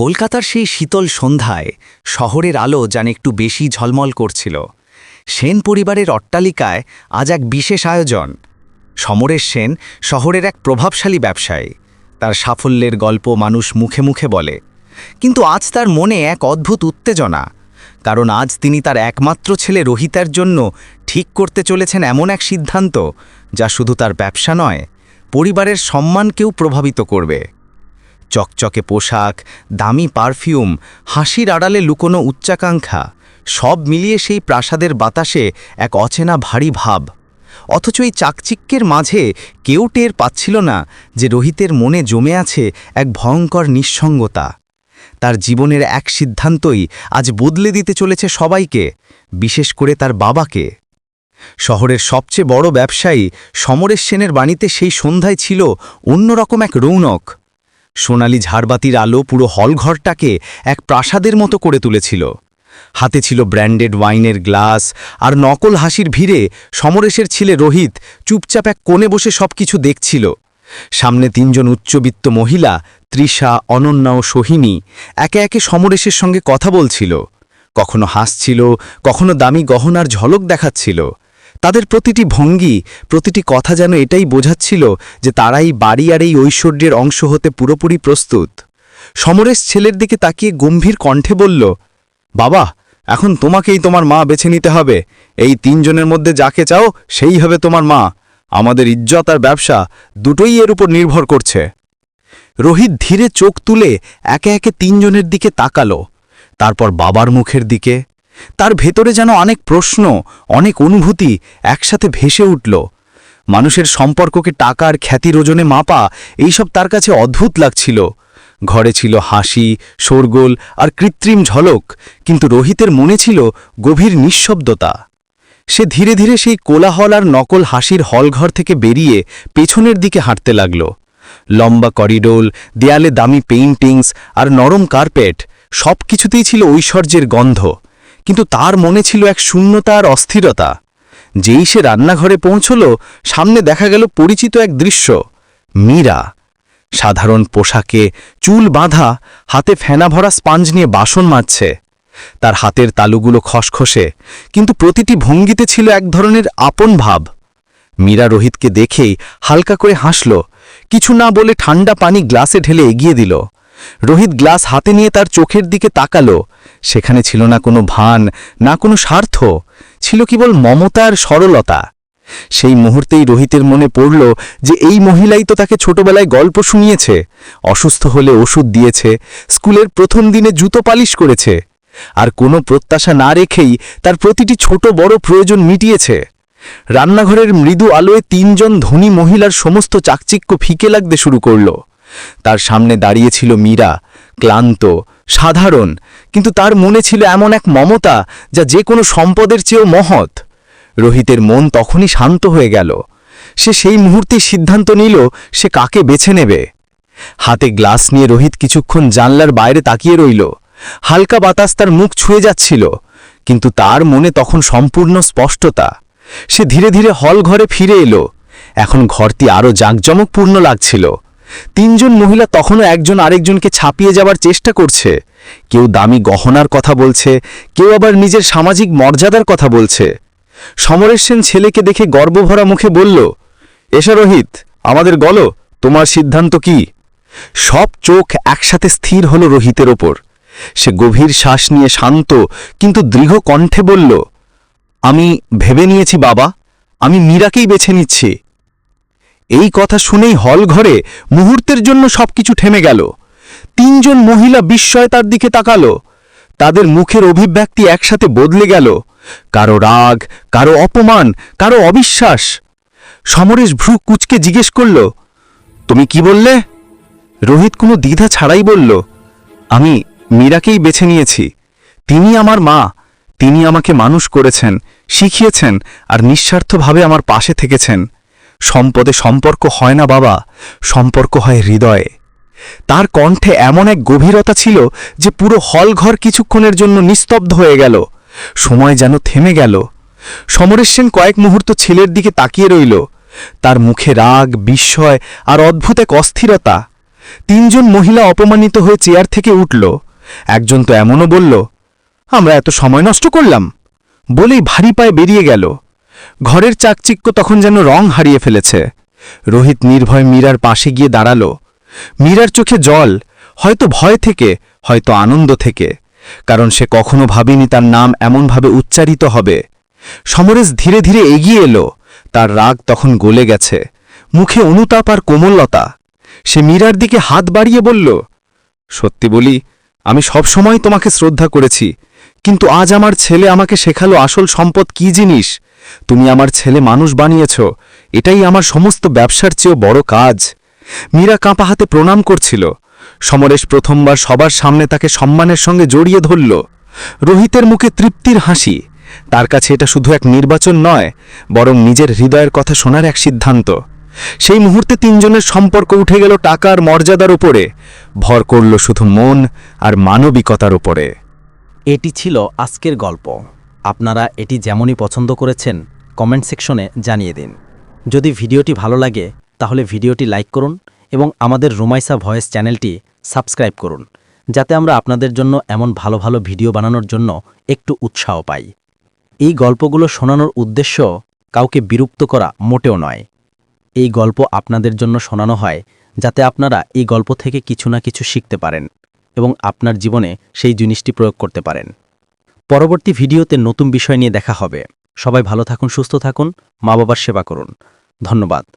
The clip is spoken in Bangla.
কলকাতার সেই শীতল সন্ধ্যায় শহরের আলো যেন একটু বেশি ঝলমল করছিল। সেন পরিবারের অট্টালিকায় আজ এক বিশেষ আয়োজন। সমরেশ সেন শহরের এক প্রভাবশালী ব্যবসায়ী। তার সাফল্যের গল্প মানুষ মুখে মুখে বলে। কিন্তু আজ তার মনে এক অদ্ভুত উত্তেজনা। কারণ আজ তিনি তার একমাত্র ছেলে রোহিতার জন্য ঠিক করতে চলেছেন এমন এক সিদ্ধান্ত, যা শুধু তার ব্যবসা নয়, পরিবারের সম্মানকেও প্রভাবিত করবে। চকচকে পোশাক, দামি পারফিউম, হাসির আড়ালে লুকোনো উচ্চাকাঙ্ক্ষা, সব মিলিয়ে সেই প্রাসাদের বাতাসে এক অচেনা ভারী ভাব। অথচ এই চাকচিক্যের মাঝে কেউ টের পাচ্ছিল না যে রোহিতের মনে জমে আছে এক ভয়ঙ্কর নিঃসঙ্গতা। তার জীবনের এক সিদ্ধান্তই আজ বদলে দিতে চলেছে সবাইকে, বিশেষ করে তার বাবাকে। শহরের সবচেয়ে বড় ব্যবসায়ী সমরেশ সেনের বাণীতে সেই সন্ধ্যায় ছিল অন্যরকম এক রৌনক। সোনালি ঝাড়বাতির আলো পুরো হলঘরটাকে এক প্রাসাদের মতো করে তুলেছিল। হাতে ছিল ব্র্যান্ডেড ওয়াইনের গ্লাস আর নকল হাসির ভিড়ে সমরেশের ছেলে রোহিত চুপচাপ এক কোণে বসে সবকিছু দেখছিল। সামনে তিনজন উচ্চবিত্ত মহিলা, তৃষা, অনন্যা ও সোহিনী, একে একে সমরেশের সঙ্গে কথা বলছিল। কখনো হাসছিল, কখনো দামি গহনার ঝলক দেখাচ্ছিল। তাদের প্রতিটি ভঙ্গি, প্রতিটি কথা যেন এটাই বোঝাচ্ছিল যে তারাই বাড়ি আর এই ঐশ্বর্যের অংশ হতে পুরোপুরি প্রস্তুত। সমরেশ ছেলের দিকে তাকিয়ে গম্ভীর কণ্ঠে বলল, বাবা, এখন তোমাকেই তোমার মা বেছে নিতে হবে। এই তিনজনের মধ্যে যাকে চাও, সেই হবে তোমার মা। আমাদের ইজ্জত আর ব্যবসা দুটোই এর উপর নির্ভর করছে রোহিত ধীরে চোখ তুলে একে একে তিনজনের দিকে তাকালো। তারপর বাবার মুখের দিকে তার ভেতরে যেন অনেক প্রশ্ন, অনেক অনুভূতি একসাথে ভেসে উঠল। মানুষের সম্পর্ককে টাকার খ্যাতির ওজনে মাপা, এইসব তার কাছে অদ্ভুত লাগছিল। ঘরে ছিল হাসি, শোরগোল আর কৃত্রিম ঝলক, কিন্তু রোহিতের মনে ছিল গভীর নিঃশব্দতা। সে ধীরে ধীরে সেই কোলাহল আর নকল হাসির হলঘর থেকে বেরিয়ে পেছনের দিকে হাঁটতে লাগল। লম্বা করিডোর, দেয়ালে দামি পেইন্টিংস আর নরম কার্পেট সব কিছুতেই ছিল ঐশ্বর্যের গন্ধ। কিন্তু তার মনে ছিল এক শূন্যতা আর অস্থিরতা। যেই সে রান্নাঘরে পৌঁছল, সামনে দেখা গেল পরিচিত এক দৃশ্য, মীরা। সাধারণ পোশাকে চুল বাঁধা, হাতে ফেনা ভরা স্পাঞ্জ নিয়ে বাসন মাজছে। তার হাতের তালুগুলো খসখসে, কিন্তু প্রতিটি ভঙ্গিতে ছিল এক ধরনের আপন ভাব। মীরা রোহিতকে দেখেই হালকা করে হাসল, কিছু না বলে ঠান্ডা পানি গ্লাসে ঢেলে এগিয়ে দিল। রোহিত গ্লাস হাতে নিয়ে তার চোখের দিকে তাকালো। সেখানে ছিল না কোনো ভান, না কোনো স্বার্থ, ছিল কেবল মমতা আর সরলতা। সেই মুহূর্তেই রোহিতের মনে পড়ল যে এই মহিলাই তো তাকে ছোটবেলায় গল্প শুনিয়েছে, অসুস্থ হলে ওষুধ দিয়েছে, স্কুলের প্রথম দিনে জুতো পালিশ করেছে, আর কোনো প্রত্যাশা না রেখেই তার প্রতিটি ছোট বড় প্রয়োজন মিটিয়েছে। রান্নাঘরের মৃদু আলোয় তিনজন ধনী মহিলার সমস্ত চাকচিক্য ফিকে লাগতে শুরু করল। তার সামনে দাঁড়িয়েছিল মীরা, ক্লান্ত, সাধারণ, কিন্তু তার মনে ছিল এমন এক মমতা যা যে কোনো সম্পদের চেয়েও মহৎ। রোহিতের মন তখনই শান্ত হয়ে গেল। সে সেই মুহূর্তে সিদ্ধান্ত নিল সে কাকে বেছে নেবে। হাতে গ্লাস নিয়ে রোহিত কিছুক্ষণ জানলার বাইরে তাকিয়ে রইল। হালকা বাতাস তার মুখ ছুঁয়ে যাচ্ছিল, কিন্তু তার মনে তখন সম্পূর্ণ স্পষ্টতা। সে ধীরে ধীরে হল ঘরে ফিরে এলো। এখন ঘরটি আরও জাঁকজমকপূর্ণ লাগছিল। তিনজন মহিলা তখনও একজন আরেকজনকে ছাপিয়ে যাবার চেষ্টা করছে। কেউ দামি গহনার কথা বলছে, কেউ আবার নিজের সামাজিক মর্যাদার কথা বলছে। সমরেশ সেন ছেলেকে দেখে গর্বভরা মুখে বলল, এসা রোহিত, আমাদের গল তোমার সিদ্ধান্ত কি? সব চোখ একসাথে স্থির হল রোহিতের ওপর। সে গভীর শ্বাস নিয়ে শান্ত কিন্তু দৃঢ় কণ্ঠে বলল, আমি ভেবে নিয়েছি বাবা, আমি মীরাকেই বেছে নিচ্ছি। এই কথা শুনেই হল ঘরে মুহূর্তের জন্য সবকিছু থেমে গেল। তিনজন মহিলা বিস্ময় তার দিকে তাকালো। তাদের মুখের অভিব্যক্তি একসাথে বদলে গেল। কারও রাগ, কারও অপমান, কারও অবিশ্বাস। সমরেশ ভ্রু কুচকে জিজ্ঞেস করল, তুমি কি বললে? রোহিত কোনো দ্বিধা ছাড়াই বলল, আমি মীরাকেই বেছে নিয়েছি। তিনি আমার মা, তিনি আমাকে মানুষ করেছেন, শিখিয়েছেন, আর নিঃস্বার্থভাবে আমার পাশে থেকেছেন। সম্পদে সম্পর্ক হয় না বাবা, সম্পর্ক হয় হৃদয়ে। তার কণ্ঠে এমন এক গভীরতা ছিল যে পুরো হলঘর কিছুক্ষণের জন্য নিস্তব্ধ হয়ে গেল, সময় যেন থেমে গেল। সমরেশ সেন কয়েক মুহূর্ত ছেলের দিকে তাকিয়ে রইল। তার মুখে রাগ, বিস্ময় আর অদ্ভুত এক অস্থিরতা। তিনজন মহিলা অপমানিত হয়ে চেয়ার থেকে উঠল। একজন তো এমনও বলল, আমরা এত সময় নষ্ট করলাম। বলেই ভারী পায়ে বেরিয়ে গেল। ঘরের চাকচিক্য তখন যেন রং হারিয়ে ফেলেছে। রোহিত নির্ভয় মীরার পাশে গিয়ে দাঁড়াল। মীরার চোখে জল, হয়তো ভয় থেকে, হয়তো আনন্দ থেকে। কারণ সে কখনো ভাবেনি তার নাম এমনভাবে উচ্চারিত হবে। সমরেশ ধীরে ধীরে এগিয়ে এলো। তার রাগ তখন গলে গেছে। মুখে অনুতাপ আর কোমলতা। সে মীরার দিকে হাত বাড়িয়ে বলল, সত্যি বলি, আমি সব সময় তোমাকে শ্রদ্ধা করেছি। কিন্তু আজ আমার ছেলে আমাকে শেখালো আসল সম্পদ কি জিনিস? তুমি আমার ছেলে মানুষ বানিয়েছ, এটাই আমার সমস্ত ব্যবসার চেয়েও বড় কাজ। মীরা কাঁপা হাতে প্রণাম করছিল। সমরেশ প্রথমবার সবার সামনে তাকে সম্মানের সঙ্গে জড়িয়ে ধরল। রোহিতের মুখে তৃপ্তির হাসি। তার কাছে এটা শুধু এক নির্বাচন নয়, বরং নিজের হৃদয়ের কথা শোনার এক সিদ্ধান্ত। সেই মুহূর্তে তিনজনের সম্পর্ক উঠে গেল টাকার মর্যাদার উপরে। ভর করল শুধু মন আর মানবিকতার উপরে। এটি ছিল আজকের গল্প। আপনারা এটি যেমনই পছন্দ করেছেন কমেন্ট সেকশনে জানিয়ে দিন। যদি ভিডিওটি ভালো লাগে, তাহলে ভিডিওটি লাইক করুন এবং আমাদের রুমাইসা ভয়েস চ্যানেলটি সাবস্ক্রাইব করুন, যাতে আমরা আপনাদের জন্য এমন ভালো ভালো ভিডিও বানানোর জন্য একটু উৎসাহ পাই। এই গল্পগুলো শোনানোর উদ্দেশ্য কাউকে বিরক্ত করা মোটেও নয়। এই গল্প আপনাদের জন্য শোনানো হয় যাতে আপনারা এই গল্প থেকে কিছু না কিছু শিখতে পারেন এবং আপনার জীবনে সেই জিনিসটি প্রয়োগ করতে পারেন। পরবর্তী ভিডিওতে নতুন বিষয় নিয়ে দেখা হবে। সবাই ভালো থাকুন, সুস্থ থাকুন মা বাবার সেবা করুন। ধন্যবাদ।